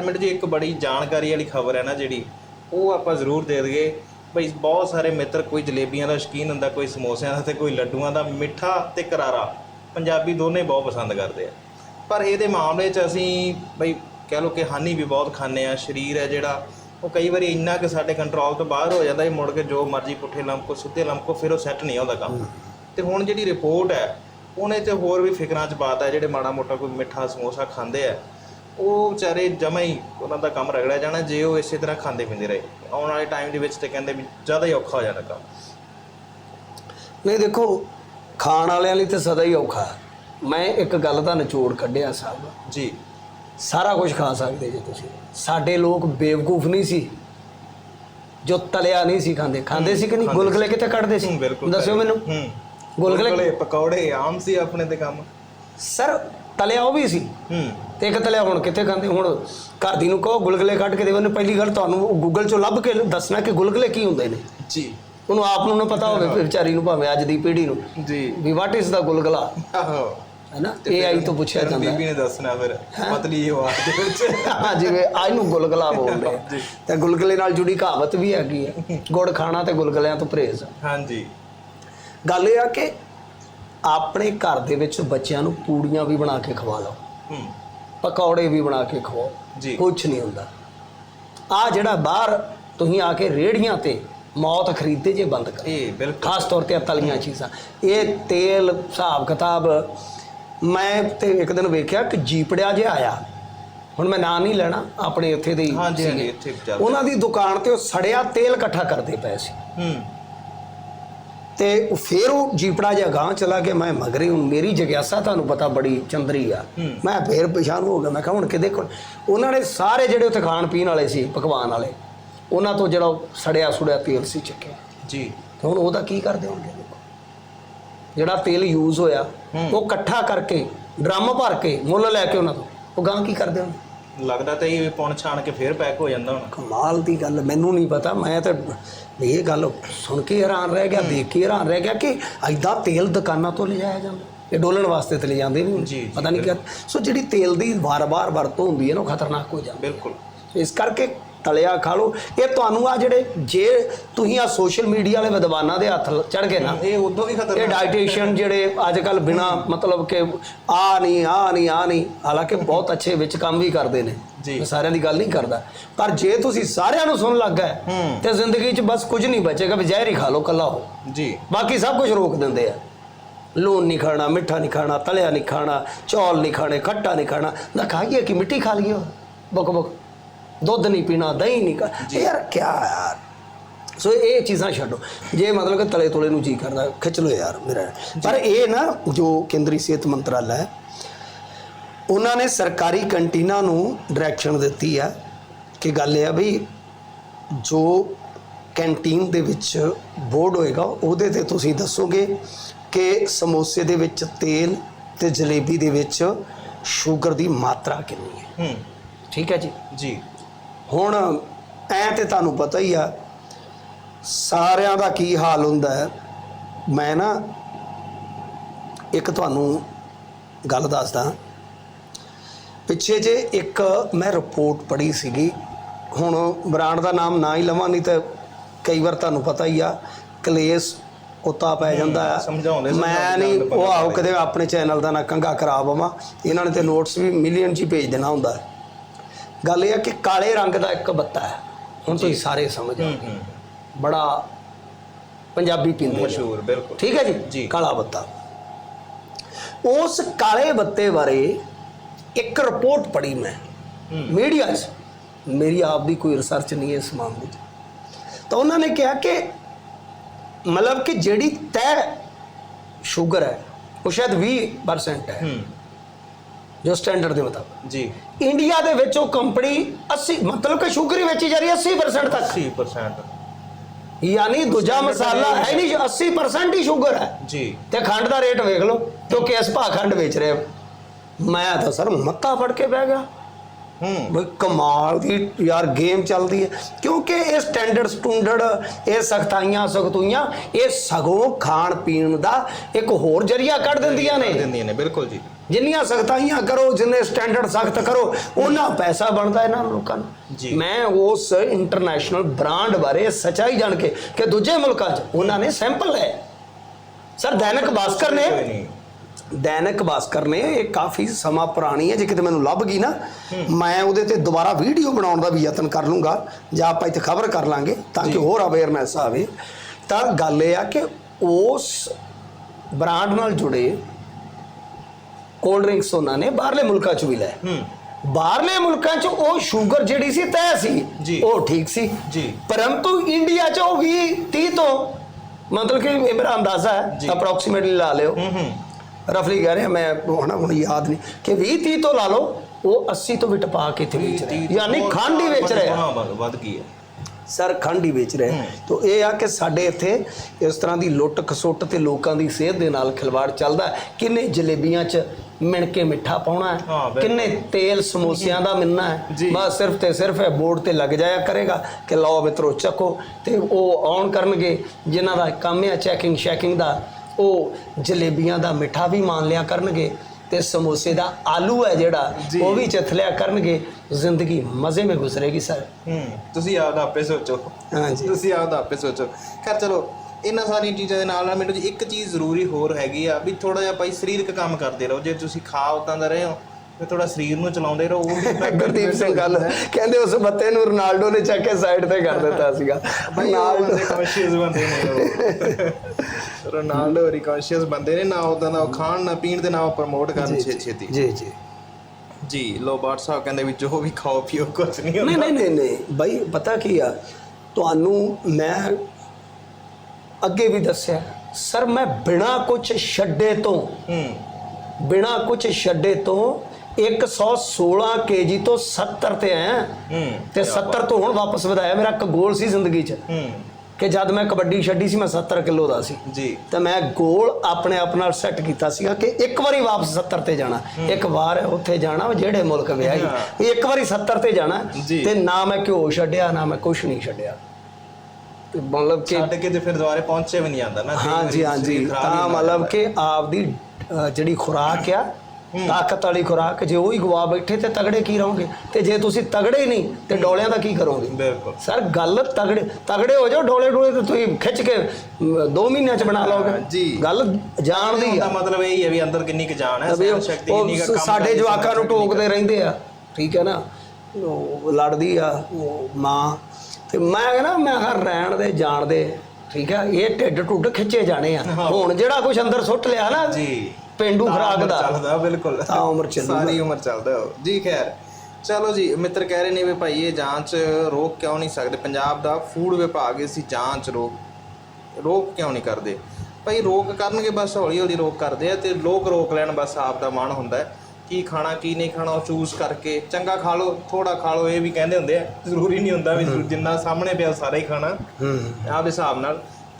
Minute ਜੀ ਇੱਕ ਬੜੀ ਜਾਣਕਾਰੀ ਵਾਲੀ ਖਬਰ ਹੈ ਨਾ ਜਿਹੜੀ ਉਹ ਆਪਾਂ ਜ਼ਰੂਰ ਦੇ ਦਈਏ। ਬਈ ਬਹੁਤ ਸਾਰੇ ਮਿੱਤਰ ਕੋਈ ਜਲੇਬੀਆਂ ਦਾ ਸ਼ੌਕੀਨ ਹੁੰਦਾ ਕੋਈ ਸਮੋਸਿਆਂ ਦਾ ਤੇ ਕੋਈ ਲੱਡੂਆਂ ਦਾ ਮਿੱਠਾ ਤੇ ਕਰਾਰਾ। ਪੰਜਾਬੀ ਦੋਨੇ ਬਹੁਤ ਪਸੰਦ ਕਰਦੇ ਆ। ਪਰ ਇਹਦੇ ਮਾਮਲੇ 'ਚ ਅਸੀਂ ਬਈ ਕਹਿ ਲਓ ਕਿ ਹਾਨੀ ਵੀ ਬਹੁਤ ਖਾਂਦੇ ਆ। ਸਰੀਰ ਹੈ ਜਿਹੜਾ ਉਹ ਕਈ ਵਾਰੀ ਇੰਨਾ ਕਿ ਸਾਡੇ ਕੰਟਰੋਲ ਤੋਂ ਬਾਹਰ ਹੋ ਜਾਂਦਾ ਇਹ ਮੁੜ ਕੇ ਜੋ ਮਰਜ਼ੀ ਪੁੱਠੇ ਲੰਮਕੋ ਸਿੱਧੇ ਲੰਮਕੋ ਫਿਰ ਉਹ ਸੈੱਟ ਨਹੀਂ ਆਉਂਦਾ ਕੰਮ। ਤੇ ਹੁਣ ਜਿਹੜੀ ਰਿਪੋਰਟ ਹੈ ਉਹਨੇ ਤੇ ਹੋਰ ਵੀ ਫਿਕਰਾਂ 'ਚ ਬਾਤ ਹੈ ਜਿਹੜੇ ਮਾੜਾ ਮੋਟਾ ਕੋਈ ਮਿੱਠਾ ਸਮੋਸਾ ਖਾਂਦੇ ਆ। ਉਹ ਵਿਚਾਰੇ ਜਮਾ ਹੀ ਉਹਨਾਂ ਦਾ ਕੰਮ ਰਗੜਿਆ ਜਾਣਾ ਜੇ ਉਹ ਇਸੇ ਤਰ੍ਹਾਂ ਖਾਂਦੇ ਪੀਂਦੇ ਰਹੇ। ਆਉਣ ਵਾਲੇ ਟਾਈਮ ਦੇ ਵਿੱਚ ਤੇ ਕਹਿੰਦੇ ਵੀ ਜ਼ਿਆਦਾ ਹੀ ਔਖਾ ਹੋ ਜਾਣਾ ਕੰਮ। ਨਹੀਂ ਦੇਖੋ ਖਾਣ ਵਾਲਿਆਂ ਲਈ ਤਾਂ ਸਦਾ ਹੀ ਔਖਾ। ਮੈਂ ਇੱਕ ਗੱਲ ਦਾ ਨਿਚੋੜ ਕੱਢਿਆ ਸਾਹਿਬ। ਜੀ। ਸਾਰਾ ਕੁਝ ਖਾ ਸਕਦੇ ਜੀ ਤੁਸੀਂ। ਸਾਡੇ ਲੋਕ ਬੇਵਕੂਫ ਨਹੀਂ ਸੀ। ਜੋ ਤਲਿਆ ਨਹੀਂ ਸੀ ਖਾਂਦੇ। ਖਾਂਦੇ ਸੀ ਕਿ ਨਹੀਂ? ਗੁਲਗੁਲੇ ਕਿੱਥੇ ਕੱਢਦੇ ਸੀ? ਦੱਸਿਓ ਮੈਨੂੰ। ਗੁਲਗੁਲੇ ਪਕੌੜੇ ਆਮ ਸੀ ਆਪਣੇ ਤੇ ਕੰਮ। ਸਰ ਤਲਿਆ ਉਹ ਵੀ ਸੀ। ਹੂੰ। ਤੇ ਇੱਕ ਤਲਿਆ ਹੁਣ ਕਿੱਥੇ ਖਾਂਦੇ? ਹੁਣ ਘਰ ਦੀ ਨੂੰ ਕਹੋ ਗੁਲਗੁਲੇ ਕੱਢ ਕੇ ਉਹਨੇ ਪਹਿਲੀ ਗੱਲ ਤੁਹਾਨੂੰ ਗੂਗਲ ਚੋਂ ਲੱਭ ਕੇ ਦੱਸਣਾ ਕਿ ਗੁਲਗੁਲੇ ਕੀ ਹੁੰਦੇ ਨੇ। ਜੀ। ਉਹਨੂੰ ਆਪ ਨੂੰ ਨਾ ਪਤਾ ਹੋਵੇ ਫਿਰ ਵਿਚਾਰੀ ਨੂੰ ਭਾਵੇਂ ਅੱਜ ਦੀ ਪੀੜ੍ਹੀ ਨੂੰ। ਜੀ। ਵੀ ਵਾਟ ਇਜ਼ ਦਾ ਗੁਲਗੁਲਾ? ਆਹੋ। ਹੈ ਨਾ? ਇਹ ਆਈ ਤੋਂ ਪੁੱਛਿਆ ਜਾਂਦਾ। ਬੀਬੀ ਨੇ ਦੱਸਣਾ ਫਿਰ ਪਤਲੀ ਆਵਾਜ਼ ਦੇ ਵਿੱਚ। ਹਾਂ ਜਿਵੇਂ ਆਈ ਨੂੰ ਗੁਲਗੁਲਾ ਬੋਲਦੇ ਆ। ਤੇ ਗੁਲਗੁਲੇ ਨਾਲ ਜੁੜੀ ਕਹਾਵਤ ਵੀ ਹੈਗੀ ਹੈ ਗੁੜ ਖਾਣਾ ਤੇ ਗੁਲਗੁਲਿਆਂ ਤੋਂ ਪਰਹੇਜ਼ ਹਾਂਜੀ। ਗੱਲ ਇਹ ਆ ਕਿ ਆਪਣੇ ਘਰ ਦੇ ਵਿੱਚ ਬੱਚਿਆਂ ਨੂੰ ਪੂੜੀਆਂ ਵੀ ਬਣਾ ਕੇ ਖਵਾ ਲਓ। ਹੂੰ। ਪਕੌੜੇ ਵੀ ਬਣਾ ਕੇ ਖਵਾਓ। ਜੀ। ਕੁਝ ਨਹੀਂ ਹੁੰਦਾ। ਆ ਜਿਹੜਾ ਬਾਹਰ ਤੁਸੀਂ ਆ ਕੇ ਰੇੜੀਆਂ ਤੇ ਮੌਤ ਖਰੀਦਦੇ ਜੇ ਬੰਦ ਕਰੋ। ਇਹ ਬਿਲਕੁਲ। ਖਾਸ ਤੌਰ ਤੇ ਆਹ ਤਲੀਆਂ ਚੀਜ਼ਾਂ। ਇਹ ਤੇਲ ਹਿਸਾਬ ਕਿਤਾਬ ਮੈਂ ਤੇ ਇੱਕ ਦਿਨ ਵੇਖਿਆ ਕਿ ਜੀਪੜਿਆ ਜਿਹਾ ਆਇਆ ਹੁਣ ਮੈਂ ਨਾਂ ਨਹੀਂ ਲੈਣਾ ਆਪਣੇ ਇੱਥੇ ਦੇ ਹੀ ਹਾਂਜੀ ਹਾਂਜੀ ਸੀਗੇ। ਇੱਥੇ ਚੱਲ ਉਹਨਾਂ ਦੀ ਦੁਕਾਨ ਤੇ ਉਹ ਸੜਿਆ ਤੇਲ ਇਕੱਠਾ ਕਰਦੇ ਪਏ ਸੀ। ਹੂੰ। ਤੇ ਉਹ ਫੇਰ ਉਹ ਜੀਪੜਾ ਜਿਹਾ ਗਾਂ ਚਲਾ ਕੇ ਮੈਂ ਮਗਰੇ ਹੁਣ ਮੇਰੀ ਜਗਿਆਸਾ ਤੁਹਾਨੂੰ ਪਤਾ ਬੜੀ ਚੰਦਰੀ ਆ। ਮੈਂ ਫੇਰ ਪਛਾਣ ਹੋ ਗਿਆ ਮੈਂ ਕਿਹਾ ਹੁਣ ਕਿਹਦੇ ਕੋਲ? ਉਹਨਾਂ ਨੇ ਸਾਰੇ ਜਿਹੜੇ ਉੱਥੇ ਖਾਣ ਪੀਣ ਵਾਲੇ ਸੀ ਪਕਵਾਨ ਵਾਲੇ ਉਹਨਾਂ ਤੋਂ ਜਿਹੜਾ ਸੜਿਆ ਸੁੜਿਆ ਤੇਲ ਸੀ ਚੱਕਿਆ। ਜੀ। ਤੇ ਹੁਣ ਉਹਦਾ ਕੀ ਕਰਦੇ ਹੋਣਗੇ ਜਿਹੜਾ ਤੇਲ ਯੂਜ਼ ਹੋਇਆ। ਉਹ ਇਕੱਠਾ ਕਰਕੇ ਡਰਮ ਭਰ ਕੇ ਮੁੱਲ ਲੈ ਕੇ ਉਹਨਾਂ ਤੋਂ ਉਹ ਗਾਂ ਕੀ ਕਰਦੇ ਹੋਣ ਲੱਗਦਾ ਤਾਂ ਇਹ ਪੌਣ ਛਾਣ ਕੇ ਫੇਰ ਪੈਕ ਹੋ ਜਾਂਦਾ ਹੁਣ। ਕਮਾਲ ਦੀ ਗੱਲ ਮੈਨੂੰ ਨਹੀਂ ਪਤਾ ਮੈਂ ਤਾਂ ਇਹ ਗੱਲ ਸੁਣ ਕੇ ਹੈਰਾਨ ਰਹਿ ਗਿਆ ਦੇਖ ਕੇ ਹੈਰਾਨ ਰਹਿ ਗਿਆ ਕਿ ਐਦਾਂ ਤੇਲ ਦੁਕਾਨਾਂ ਤੋਂ ਲਿਜਾਇਆ ਜਾਂਦਾ। ਇਹ ਡੋਲਣ ਵਾਸਤੇ ਤੇ ਲਿਜਾਂਦੇ ਨਹੀਂ। ਪਤਾ ਨਹੀਂ ਕਿਆ ਸੋ ਜਿਹੜੀ ਤੇਲ ਦੀ ਵਾਰ-ਵਾਰ ਵਰਤੋਂ ਹੁੰਦੀ ਹੈ ਨਾ ਉਹ ਖਤਰਨਾਕ ਹੋ ਜਾਂਦੀ ਬਿਲਕੁਲ। ਇਸ ਕਰਕੇ ਤਲਿਆ ਖਾ ਲਓ। ਇਹ ਤੁਹਾਨੂੰ ਆ ਜਿਹੜੇ ਜੇ ਤੁਸੀਂ ਆ ਸੋਸ਼ਲ ਮੀਡੀਆ ਵਾਲੇ ਵਿਦਵਾਨਾਂ ਦੇ ਹੱਥ ਚੜ ਗਏ ਨਾ ਇਹ ਉਦੋਂ ਵੀ ਇਹ ਖਤਰਨਾਕ ਡਾਈਟੀਸ਼ੀਅਨ ਜਿਹੜੇ ਅੱਜ ਕੱਲ ਬਿਨਾ ਮਤਲਬ ਕਿ ਆ ਨਹੀਂ ਆ ਨਹੀਂ ਆ ਨਹੀਂ ਹਾਲਾਂਕਿ ਬਹੁਤ ਅੱਛੇ ਵਿੱਚ ਕੰਮ ਵੀ ਕਰਦੇ ਨੇ। ਮੈਂ ਸਾਰਿਆਂ ਦੀ ਗੱਲ ਨਹੀਂ ਕਰਦਾ। ਪਰ ਜੇ ਤੁਸੀਂ ਸਾਰਿਆਂ ਨੂੰ ਸੁਣ ਲੱਗ ਗਏ ਹੂੰ। ਤੇ ਜ਼ਿੰਦਗੀ 'ਚ ਬਸ ਕੁਝ ਨਹੀਂ ਬਚੇਗਾ ਵੀ ਜ਼ਹਿਰ ਹੀ ਖਾ ਲਓ ਕੱਲਾ ਹੋ। ਜੀ। ਬਾਕੀ ਸਭ ਕੁਝ ਰੋਕ ਦਿੰਦੇ ਆ। ਲੂਣ ਨਹੀਂ ਖਾਣਾ ਮਿੱਠਾ ਨਹੀਂ ਖਾਣਾ ਤਲਿਆ ਨਹੀਂ ਖਾਣਾ ਚੌਲ ਨਹੀਂ ਖਾਣੇ ਖੱਟਾ ਨਹੀਂ ਖਾਣਾ। ਨਾ ਖਾਈਏ ਕਿ ਮਿੱਟੀ ਖਾ ਲਈਏ ਬੁਕ ਬੁਕ। ਦੁੱਧ ਨਹੀਂ ਪੀਣਾ ਦਹੀਂ ਨਹੀਂ ਖਾ ਯਾਰ ਕੀ ਯਾਰ। ਸੋ ਇਹ ਚੀਜ਼ਾਂ ਛੱਡੋ। ਜੇ ਮਤਲਬ ਕਿ ਤਲੇ ਤੋਲੇ ਨੂੰ ਜੀ ਕਰਦਾ ਖਿੱਚ ਲਓ ਯਾਰ ਮੇਰਾ। ਪਰ ਇਹ ਨਾ ਜੋ ਕੇਂਦਰੀ ਸਿਹਤ ਮੰਤਰਾਲਾ ਹੈ ਉਹਨਾਂ ਨੇ ਸਰਕਾਰੀ ਕੰਟੀਨਾਂ ਨੂੰ ਡਾਇਰੈਕਸ਼ਨ ਦਿੱਤੀ ਆ ਕਿ ਗੱਲ ਇਹ ਆ ਵੀ ਜੋ ਕੈਂਟੀਨ ਦੇ ਵਿੱਚ ਬੋਰਡ ਹੋਏਗਾ ਉਹਦੇ ਤੇ ਤੁਸੀਂ ਦੱਸੋਗੇ ਕਿ ਸਮੋਸੇ ਦੇ ਵਿੱਚ ਤੇਲ ਤੇ ਜਲੇਬੀ ਦੇ ਵਿੱਚ ਸ਼ੂਗਰ ਦੀ ਮਾਤਰਾ ਕਿੰਨੀ ਹੈ। ਹੂੰ। ਠੀਕ ਹੈ ਜੀ? ਜੀ। ਹੁਣ ਐ ਤੇ ਤੁਹਾਨੂੰ ਪਤਾ ਹੀ ਆ ਸਾਰਿਆਂ ਦਾ ਕੀ ਹਾਲ ਹੁੰਦਾ ਹੈ। ਮੈਂ ਨਾ ਇੱਕ ਤੁਹਾਨੂੰ ਗੱਲ ਦੱਸਦਾ। ਪਿੱਛੇ ਜੇ ਇੱਕ ਮੈਂ ਰਿਪੋਰਟ ਪੜ੍ਹੀ ਸੀਗੀ ਹੁਣ ਬ੍ਰਾਂਡ ਦਾ ਨਾਮ ਨਾ ਹੀ ਲਵਾਂ ਨਹੀਂ ਤਾਂ ਕਈ ਵਾਰ ਤੁਹਾਨੂੰ ਪਤਾ ਹੀ ਆ ਕਲੇਸ਼ ਉੱਤਾ ਪੈ ਜਾਂਦਾ ਸਮਝਾਉਂਦੇ- ਮੈਂ ਨਹੀਂ ਉਹ ਪਤਾ ਕਦੇ ਆਪਣੇ ਚੈਨਲ ਦਾ ਨਾ ਕੰਗਾ ਖਰਾਬ ਆਵਾਂ ਇਹਨਾਂ ਨੇ ਤੇ ਨੋਟਸ ਵੀ ਮਿਲੀਅਨ 'ਚ ਭੇਜ ਦੇਣਾ ਹੁੰਦਾ। ਗੱਲ ਇਹ ਹੈ ਕਿ ਕਾਲੇ ਰੰਗ ਦਾ ਇੱਕ ਬੱਤਾ ਹੈ ਹੁਣ ਤੁਸੀਂ ਸਾਰੇ ਸਮਝ ਹੂੰ ਬੜਾ ਪੰਜਾਬੀ ਪੀਂਦੇ ਮਸ਼ਹੂਰ ਬਿਲਕੁਲ। ਠੀਕ ਹੈ ਜੀ। ਕਾਲਾ ਬੱਤਾ। ਉਸ ਕਾਲੇ ਬੱਤੇ ਬਾਰੇ ਇੱਕ ਰਿਪੋਰਟ ਪੜ੍ਹੀ ਮੈਂ। ਮੀਡੀਆ 'ਚ। ਮੇਰੀ ਆਪ ਦੀ ਕੋਈ ਰਿਸਰਚ ਨਹੀਂ ਹੈ ਇਸ ਮਾਮਲੇ 'ਚ। ਤਾਂ ਉਹਨਾਂ ਨੇ ਕਿਹਾ ਕਿ ਮਤਲਬ ਕਿ ਜਿਹੜੀ ਤੈਅ ਸ਼ੂਗਰ ਹੈ ਉਹ ਸ਼ਾਇਦ 20% ਹੈ। ਜੋ ਸਟੈਂਡਰਡ ਦੇ ਮੁਤਾਬਕ। ਜੀ। ਇੰਡੀਆ ਦੇ ਵਿੱਚ ਉਹ ਕੰਪਨੀ 80 ਮਤਲਬ ਕਿ ਸ਼ੂਗਰ ਹੀ ਵੇਚੀ ਜਾ ਰਹੀ ਹੈ 80% ਤੱਕ। 80% ਯਾਨੀ ਦੂਜਾ ਮਸਾਲਾ ਤਾਂ ਹੈ। ਨਹੀਂ 80% ਹੀ ਸ਼ੂਗਰ ਹੈ। ਜੀ। ਤੇ ਖੰਡ ਦਾ ਰੇਟ ਵੇਖ ਲਓ ਕਿਉਂਕਿ ਇਸ ਭਾ ਖੰਡ ਵੇਚ ਰਹੇ ਆ। ਮੈਂ ਤਾਂ ਸਰ ਮੱਤਾ ਫੜ ਕੇ ਬਹਿ ਗਿਆ। ਹੂੰ। ਬਈ ਕਮਾਲ ਦੀ ਯਾਰ ਗੇਮ ਚੱਲਦੀ ਹੈ। ਕਿਉਂਕਿ ਇਹ ਸਟੈਂਡਰਡ ਸਟੂਡੈਂਟ ਇਹ ਸਖਤਾਈਆਂ ਸਖਤੂਈਆਂ ਇਹ ਸਗੋਂ ਖਾਣ ਪੀਣ ਦਾ ਇੱਕ ਹੋਰ ਜਰੀਆ ਕੱਢ ਦਿੰਦੀਆਂ ਨੇ। ਦਿੰਦੀਆਂ ਨੇ ਬਿਲਕੁਲ ਜੀ। ਜਿੰਨੀਆਂ ਸਖਤਾਈਆਂ ਕਰੋ ਜਿੰਨੇ ਸਟੈਂਡਰਡ ਸਖਤ ਕਰੋ ਉਹਨਾਂ ਪੈਸਾ ਬਣਦਾ ਇਹਨਾਂ ਲੋਕਾਂ। ਨੂੰ। ਮੈਂ ਉਸ ਇੰਟਰਨੈਸ਼ਨਲ ਬ੍ਰਾਂਡ ਬਾਰੇ ਸੱਚਾਈ ਜਾਣ ਕੇ ਕਿ ਦੂਜੇ ਮੁਲਕਾਂ 'ਚ ਉਹਨਾਂ ਨੇ ਸੈਂਪਲ ਲਏ। ਸਰ ਦੈਨਿਕ ਭਾਸਕਰ ਨੇ ਦੈਨਿਕ ਭਾਸਕਰ ਨੇ ਇਹ ਕਾਫੀ ਸਮਾਂ ਪੁਰਾਣੀ ਹੈ ਜੇ ਕਿਤੇ ਮੈਨੂੰ ਲੱਭ ਗਈ ਨਾ ਮੈਂ ਉਹਦੇ ਤੇ ਦੁਬਾਰਾ ਵੀਡੀਓ ਬਣਾਉਣ ਦਾ ਵੀ ਯਤਨ ਕਰ ਲੂੰਗਾ ਜਾਂ ਆਪਾਂ ਇੱਥੇ ਖਬਰ ਕਰ ਲਾਂਗੇ ਤਾਂ ਕਿ ਹੋਰ ਅਵੇਅਰਨੈਸ ਆਵੇ। ਤਾਂ ਗੱਲ ਇਹ ਆ ਕਿ ਉਸ ਬ੍ਰਾਂਡ ਨਾਲ ਜੁੜੇ ਕੋਲਡ ਡਰਿੰਕਸ ਉਹਨਾਂ ਨੇ ਬਾਹਰਲੇ ਮੁਲਕਾਂ 'ਚ ਵੀ ਹੂੰ। ਬਾਹਰਲੇ ਮੁਲਕਾਂ 'ਚ ਉਹ ਸ਼ੂਗਰ ਜਿਹੜੀ ਸੀ ਤੈਅ ਸੀ। ਉਹ ਠੀਕ ਸੀ। ਜੀ। ਪਰੰਤੂ ਇੰਡੀਆ 'ਚ ਉਹ 20 30 ਤੋਂ ਮਤਲਬ ਕਿ ਇਹ ਮੇਰਾ ਅੰਦਾਜ਼ਾ ਹੈ। ਅਪਰੋਕਸੀਮੇਟਲੀ ਲਾ ਲਿਓ। ਹੂੰ ਹੂੰ। ਰਫਲੀ ਕਹਿ ਰਿਹਾ ਮੈਂ ਹੁਣ ਹੁਣ ਯਾਦ ਨਹੀਂ ਕਿ 20 30 ਤੋਂ ਲਾ ਲਓ ਉਹ 80 ਤੋਂ ਵੀ ਟਪਾ ਕੇ ਇੱਥੇ ਵੇਚ ਰਿਹਾ। ਯਾਨੀ ਖੰਡ ਹੀ ਵੇਚ ਰਿਹਾ। ਹਾਂ ਵੱਧ- ਗਈ ਹੈ। ਸਰ ਖੰਡ ਹੀ ਵੇਚ ਰਹੇ। ਤੋ ਇਹ ਆ ਕਿ ਸਾਡੇ ਇੱਥੇ ਇਸ ਤਰ੍ਹਾਂ ਦੀ ਲੁੱਟ ਖਸੁੱਟ ਤੇ ਲੋਕਾਂ ਦੀ ਸਿਹਤ ਦੇ ਨਾਲ ਖਿਲਵਾੜ ਚੱਲਦਾ। ਕਿੰਨੇ ਜਲੇਬੀਆਂ 'ਚ ਮਿਣ ਕੇ ਮਿੱਠਾ ਪਾਉਣਾ ਹਾਂ। ਕਿੰਨੇ ਤੇਲ ਸਮੋਸਿਆਂ ਦਾ ਮਿਲਣਾ ਹੈ। ਬਸ ਸਿਰਫ ਤੇ ਸਿਰਫ ਇਹ ਬੋਰਡ ਤੇ ਲੱਗ ਜਾਇਆ ਕਰੇਗਾ ਕਿ ਲਓ ਮਿੱਤਰੋ ਚੱਕੋ ਤੇ ਉਹ ਆਨ ਕਰਨਗੇ ਜਿਨ੍ਹਾਂ ਦਾ ਕੰਮ ਹੈ ਚੈਕਿੰਗ ਸ਼ੈਕਿੰਗ ਦਾ। ਉਹ ਜਲੇਬੀਆਂ ਦਾ ਮਿੱਠਾ ਵੀ ਮੰਨ ਲਿਆ ਕਰਨਗੇ ਤੇ ਸਮੋਸੇ ਦਾ ਆਲੂ ਹੈ ਜਿਹੜਾ ਜੀ। ਉਹ ਵੀ ਚਥ ਲਿਆ ਕਰਨਗੇ। ਜ਼ਿੰਦਗੀ ਮਜ਼ੇ ਵਿੱਚ ਗੁਜ਼ਰੇਗੀ ਸਰ। ਹੂੰ ਤੁਸੀਂ ਆਪਦਾ ਆਪੇ ਸੋਚੋ। ਹਾਂਜੀ। ਤੁਸੀਂ ਆਪਦਾ ਆਪੇ ਸੋਚੋ। ਖੈਰ ਚਲੋ ਇਹਨਾਂ ਸਾਰੀਆਂ ਚੀਜ਼ਾਂ ਦੇ ਨਾਲ ਨਾਲ ਮੈਨੂੰ ਜੀ ਇੱਕ ਚੀਜ਼ ਜ਼ਰੂਰੀ ਹੋਰ ਹੈਗੀ ਆ ਵੀ ਥੋੜਾ ਜਿਹਾ ਭਾਈ ਸਰੀਰਕ ਕੰਮ ਕਰਦੇ ਰਹੋ। ਜੇ ਤੁਸੀਂ ਖਾ ਉਦਾਂ ਦਾ ਰਹੇ ਹੋ ਫਿਰ ਥੋੜਾ ਸਰੀਰ ਨੂੰ ਚਲਾਉਂਦੇ ਰਹੋ ਉਹ ਵੀ ਗੁਰਦੀਪ ਸਿੰਘ ਗੱਲ ਕਹਿੰਦੇ ਉਸ ਬੱਤੇ ਨੂੰ ਰੋਨਾਲਡੋ ਨੇ ਚੱਕ ਕੇ ਸਾਈਡ ਤੇ ਕਰ ਦਿੱਤਾ ਸੀਗਾ। ਰੋਨਾਲਡੋ ਬੰਦੇ ਕੌਨਸ਼ੀਅਸ ਬੰਦੇ ਨੇ ਉਹ। ਰੋਨਾਲਡੋ ਰਿਕੌਨਸ਼ੀਅਸ ਬੰਦੇ ਨੇ ਨਾ ਉਦਾਂ ਦਾ ਉਹ ਖਾਣ ਨਾ ਪੀਣ ਤੇ ਨਾ ਉਹ ਪ੍ਰਮੋਟ ਕਰਨ ਛੇ ਛੇਤੀ। ਜੀ ਜੀ। ਜੀ ਲੋ ਬਾਟ ਸਾਹਿਬ ਕਹਿੰਦੇ ਵੀ ਜੋ ਵੀ ਖਾਓ ਪੀਓ ਕੁਝ ਨਹੀਂ ਨਹੀਂ ਹੁੰਦਾ। ਨਹੀਂ ਨਹੀਂ ਨਹੀਂ। ਬਾਈ ਪਤਾ ਕੀ ਆ? ਤੁਹਾਨੂੰ ਮੈਂ ਅੱਗੇ ਵੀ ਦੱਸਿਆ ਸਰ ਮੈਂ ਬਿਨਾ ਕੁਝ ਛੱਡੇ ਤੋਂ ਹੂੰ। ਬਿਨਾ ਕੁਝ ਛੱਡੇ ਤੋਂ 116 ਕੇਜੀ ਤੋਂ 70 ਤੇ ਆਇਆ ਤੇ 70 ਤੋਂ ਹੁਣ ਵਾਪਸ ਵਧਾਇਆ ਮੇਰਾ ਇੱਕ ਗੋਲ ਸੀ ਜ਼ਿੰਦਗੀ 'ਚ। ਕਿ ਜਦ ਮੈਂ ਕਬੱਡੀ ਛੱਡੀ ਸੀ ਮੈਂ 70 ਕਿਲੋ ਦਾ ਸੀ। ਜੀ। ਤੇ ਮੈਂ ਗੋਲ ਆਪਣੇ ਆਪ ਨਾਲ ਸੈੱਟ ਕੀਤਾ ਸੀਗਾ ਕਿ ਇੱਕ ਵਾਰੀ ਵਾਪਸ 70 ਤੇ ਜਾਣਾ। ਇੱਕ ਵਾਰ ਉੱਥੇ ਜਾਣਾ ਜਿਹੜੇ ਮੁਲਕ ਹਾਂ। ਵੀ ਇੱਕ ਵਾਰੀ 70 ਤੇ ਜਾਣਾ। ਤੇ ਨਾ ਮੈਂ ਘਿਓ ਛੱਡਿਆ ਨਾ ਮੈਂ ਕੁਛ ਨਹੀਂ ਛੱਡਿਆ। ਤੇ ਮਤਲਬ ਕਿ ਛੱਡ ਕੇ ਤੇ ਫਿਰ ਦੁਬਾਰੇ ਪਹੁੰਚੇ ਵੀ ਨਹੀਂ ਜਾਂਦਾ ਨਾ। ਹਾਂਜੀ ਹਾਂਜੀ। ਤਾਂ ਮਤਲਬ। ਕਿ ਆਪਦੀ ਅ, ਜਿਹੜੀ ਖੁਰਾਕ ਆ ਤਾਕਤ ਵਾਲੀ ਖੁਰਾਕ ਜੇ ਉਹ ਹੀ ਗਵਾ ਬੈਠੇ ਤੇ ਤਗੜੇ ਕੀ ਰਹੋਗੇ? ਤੇ ਜੇ ਤੁਸੀਂ ਤਗੜੇ ਹੀ ਨਹੀਂ ਤੇ ਡੋਲਿਆਂ ਦਾ ਕੀ ਕਰੋਗੇ? ਬਿਲਕੁਲ। ਸਰ ਗੱਲ ਤਗੜੇ ਤਗੜੇ ਹੋ ਜਾਓ ਡੋਲੇ ਡੋਲੇ ਤੇ ਤੁਸੀਂ ਖਿੱਚ ਕੇ 2 ਮਹੀਨਿਆਂ ਚ ਬਣਾ ਲਓਗੇ। ਜੀ। ਗੱਲ ਜਾਣਦੀ ਦਾ ਆ। ਮਤਲਬ ਇਹ ਹੀ ਹੈ ਵੀ ਅੰਦਰ ਕਿੰਨੀ ਕੁ ਜਾਨ ਹੈ ਸਹਿਣ ਸ਼ਕਤੀ ਉਹ ਕਿੰਨੀ ਕੁ ਕੰਮ ਸਾਡੇ ਕਰਦੀ, ਜਵਾਕਾਂ ਨੂੰ ਟੋਕਦੇ ਰਹਿੰਦੇ ਆ। ਠੀਕ ਹੈ ਨਾ? ਉਹ ਲੜਦੀ ਆ ਉਹ ਮਾਂ। ਤੇ ਮੈਂ ਕਹਿੰਦਾ ਮੈਂ ਹਰ ਰਹਿਣ ਦੇ ਜਾਣ ਦੇ। ਠੀਕ ਆ ਇਹ ਢਿੱਡ ਟੁੱਡ ਖਿੱਚੇ ਜਾਣੇ ਆ। ਹੁਣ ਜਿਹੜਾ ਕੁਝ ਅੰਦਰ ਸੁੱਟ ਲਿਆ ਨਾ ਜੀ। ਪਿੰਡੂ ਖਰਾਕ ਦਾ। ਚੱਲਦਾ ਬਿਲਕੁਲ। ਤਾਂ ਉਮਰ ਚੱਲੂਗਾ। ਸਾਰੀ ਉਮਰ ਚੱਲਦਾ ਉਹ। ਜੀ ਖੈਰ ਚਲੋ ਜੀ ਮਿੱਤਰ ਕਹਿ ਰਹੇ ਨੇ ਵੀ ਭਾਈ ਇਹ ਜਾਂਚ ਰੋਕ ਕਿਉਂ ਨਹੀਂ ਸਕਦੇ? ਪੰਜਾਬ ਦਾ ਫੂਡ ਵਿਭਾਗ ਇਸ ਦੀ ਜਾਂਚ ਰੋਕ। ਰੋਕ ਕਿਉਂ ਨਹੀਂ ਕਰਦੇ? ਭਾਈ ਰੋਕ ਕਰਨਗੇ ਬਸ ਹੌਲੀ ਹੌਲੀ ਰੋਕ ਕਰਦੇ ਆ ਤੇ ਲੋਕ ਰੋਕ ਲੈਣ ਬਸ ਆਪ ਦਾ ਮਨ ਹੁੰਦਾ ਹੈ। ਕੀ ਖਾਣਾ ਕੀ ਨਹੀਂ ਖਾਣਾ ਉਹ ਚੂਜ਼ ਕਰਕੇ। ਚੰਗਾ ਖਾ ਲਓ ਥੋੜਾ ਖਾ ਲਓ ਇਹ ਵੀ ਕਹਿੰਦੇ ਹੁੰਦੇ ਆ ਜ਼ਰੂਰੀ ਨਹੀਂ ਹੁੰਦਾ ਵੀ ਜਿੰਨਾ ਸਾਹਮਣੇ ਪਿਆ ਸਾਰਾ ਹੀ ਖਾਣਾ। ਹੂੰ। ਆਪਦੇ ਹਿਸਾਬ ਨਾਲ।